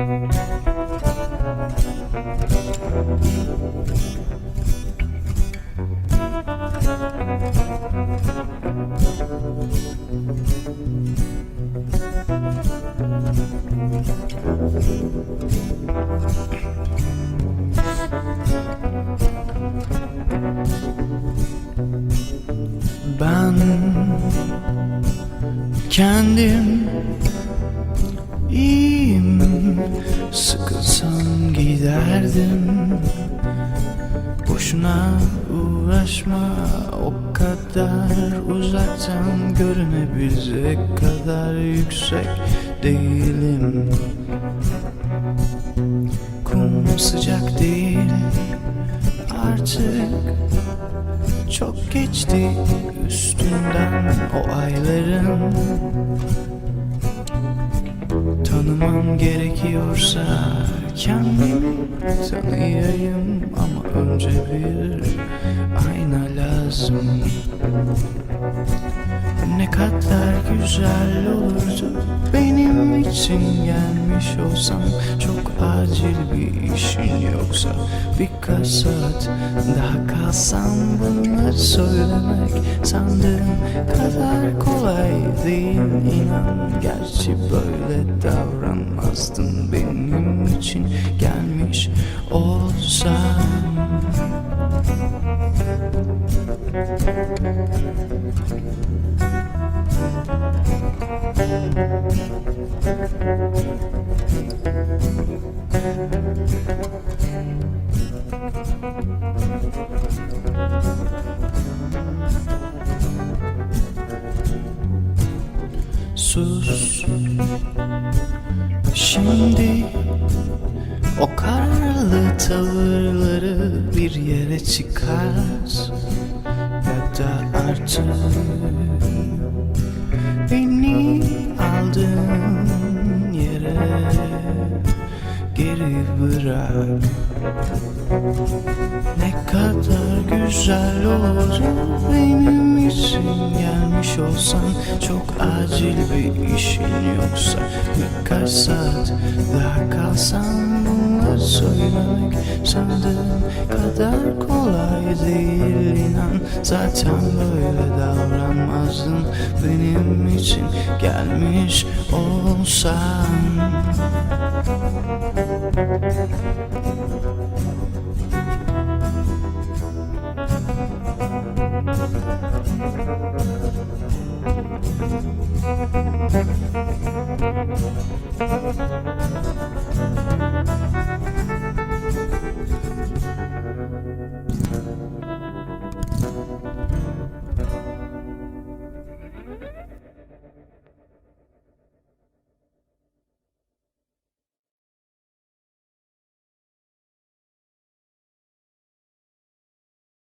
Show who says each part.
Speaker 1: Ben kendim iyiyim Sıkılsam giderdim. Boşuna uğraşma. O kadar uzaktan görünebilecek kadar yüksek değilim. Kum sıcak değil. Artık çok geçti üstünden o ayların Tanımam gerekiyorsa kendimi tanıyayım Ama önce bir ayna lazım. Ne kadar güzel olurdu benim için gelmiş olsam. Çok acil bir işin yoksa birkaç saat daha kalsam Bunları söylemek sandığım kadar kolay değil. İnan Gerçi böyle davranmazdın benim için gelmiş olsam Sus. Şimdi o kararlı tavırları bir yere çıkar. Ya da artık Beni aldığın yere geri bırak. Ne kadar güzel oldu benim için gelmiş olsan Çok acil bir işin yoksa birkaç saat daha kalsan Bunları söylemek sandığım kadar kolay değil. İnan Zaten böyle davranmazdın benim için gelmiş olsan Thank you.